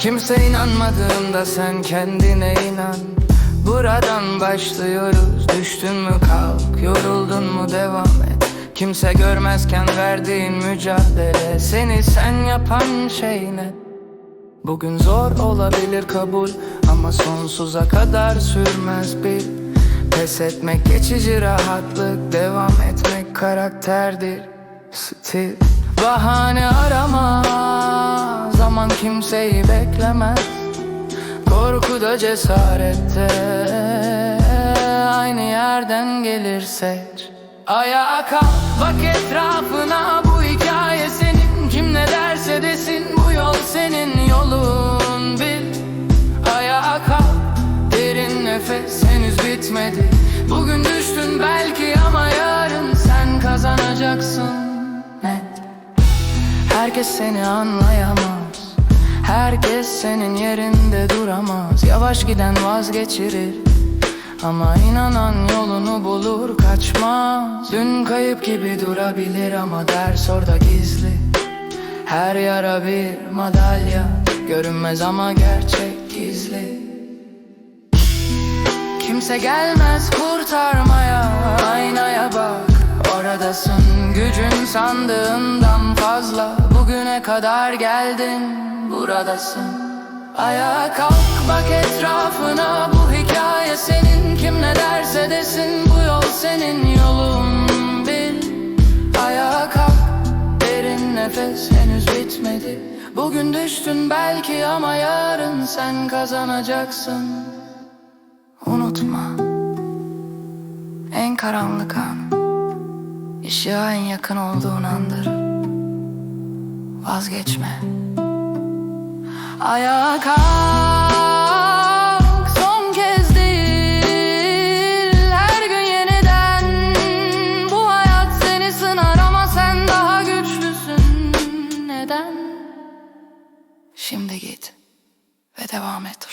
Kimse inanmadığında sen kendine inan. Buradan başlıyoruz. Düştün mü kalk Yoruldun mu devam et. Kimse görmezken verdiğin mücadele Seni sen yapan şey ne? Bugün zor olabilir kabul Ama sonsuza kadar sürmez bil Pes etmek geçici rahatlık Devam etmek karakterdir. Stil. Bahane arama. Zaman kimseyi beklemez Korku da cesarette. Aynı yerden gelir seç. Ayağa kalk bak etrafına. Bu hikaye senin. Kim ne derse desin Bu yol senin yolun. Bil Ayağa kalk. Derin nefes henüz bitmedi. Bugün düştün belki ama yarın sen kazanacaksın. Net. Herkes seni anlayamaz Herkes senin yerinde duramaz. Yavaş giden vazgeçirir. Ama inanan yolunu bulur kaçmaz. Dün kayıp gibi durabilir ama ders orada gizli. Her yara bir madalya Görünmez ama gerçek gizli. Kimse gelmez kurtarmaya Aynaya bak. Oradasın gücün sandığından fazla. Bugüne kadar geldin buradasın. Ayağa kalk bak etrafına Bu hikaye senin. Kim ne derse desin Bu yol senin yolun. Bil Ayağa kalk Derin nefes henüz bitmedi. Bugün düştün belki ama yarın sen kazanacaksın. Unutma En karanlık an. Işığa en yakın olduğun andır. Vazgeçme Ayağa kalk Son kez değil. Her gün yeniden Bu hayat seni sınar ama sen daha güçlüsün. Neden? Şimdi git ve devam et